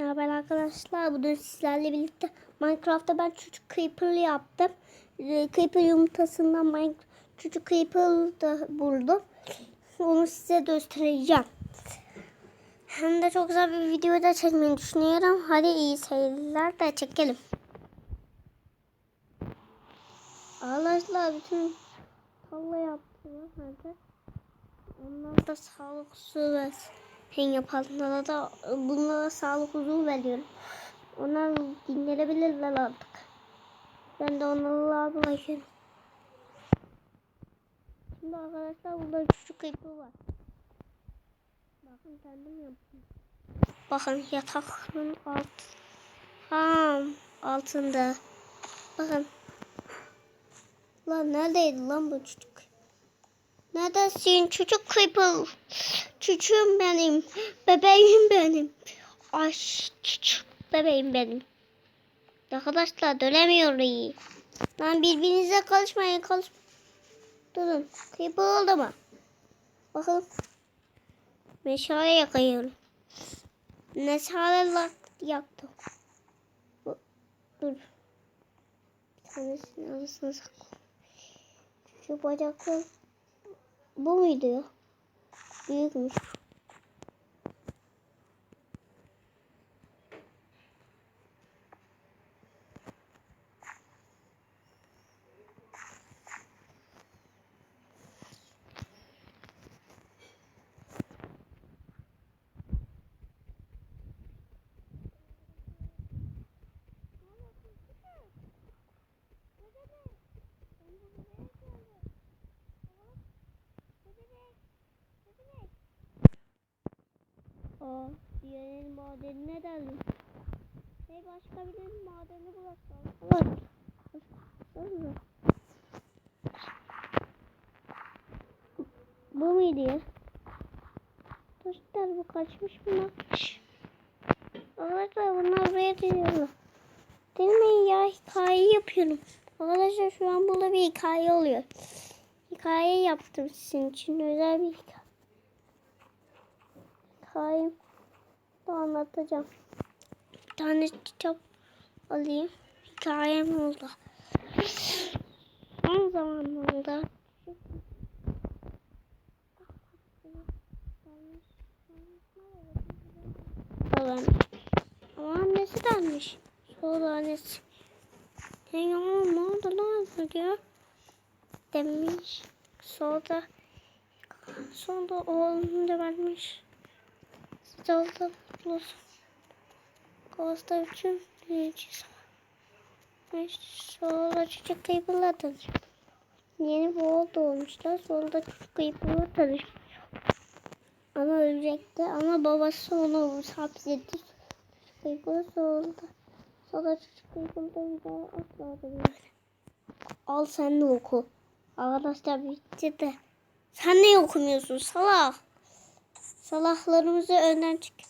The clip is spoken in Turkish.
Merhaba arkadaşlar. Bugün sizlerle birlikte Minecraft'ta ben çocuk creeper yaptım. Ee, Creeper yumurtasından Minecraft çocuk creeper da buldum. Onu size göstereceğim. Hem de çok güzel bir video da çekmeyi düşünüyorum. Hadi iyi seyirler de çekelim. Arkadaşlar bütün tavla yaptılar. Hadi. Onlar da sağlık su Hen yapanlara da bunlara sağlık huzur veriyorum. Onlar dinlenebilirler artık. Ben de onlarla bulaşıyorum. Şimdi arkadaşlar burada küçük ipi var. Bakın kendim yaptım. Bakın yatakın alt ha, altında. Bakın. Lan neredeydi lan bu çocuk? Neredesin çocuk creeper? Çocuğum benim. Bebeğim benim. Ay çocuk bebeğim benim. Arkadaşlar dönemiyoruz. Lan birbirinize karışmayın karış. Durun. Creeper oldu mu? Bakalım. Meşale yakıyorum. Meşale yaktım. Dur. Bir tanesini arasına sakla. Şu bacaklar bu muydu ya? Büyükmüş. Aa, diğerinin madenine deldim. Hey başka birinin madeni bulasın. Var. Baksanıza. Bu muydu ya? Dostlar bu kaçmış mı? Şşş. Arkadaşlar bunlar buraya geliyorlar. Denemeyin ya hikaye yapıyorum. Arkadaşlar şu an burada bir hikaye oluyor. Hikaye yaptım sizin için özel bir hikaye. Hikayem da anlatacağım. Bir tane kitap alayım. Hikayem oldu. Son zamanlarda Babam. Ama annesi denmiş. Sonra annesi. Ya ne oldu lan diyor. Demiş. Sonra sonra oğlum da vermiş. Dalda bulur. Kovasta bütün büyücü Sonra çocuk kayıplarla tanışıyor. Yeni bir oğul doğmuşlar. Sonra da çocuk kayıplarla tanışıyor. Ama ölecekti. Ama babası onu hapsetti. Çocuk kayıpları sonra Sonra çocuk kayıpları bir daha dönmedi. Al sen de oku. Arkadaşlar bitti de. Sen ne okumuyorsun salak? Salaklarımızı önden çık.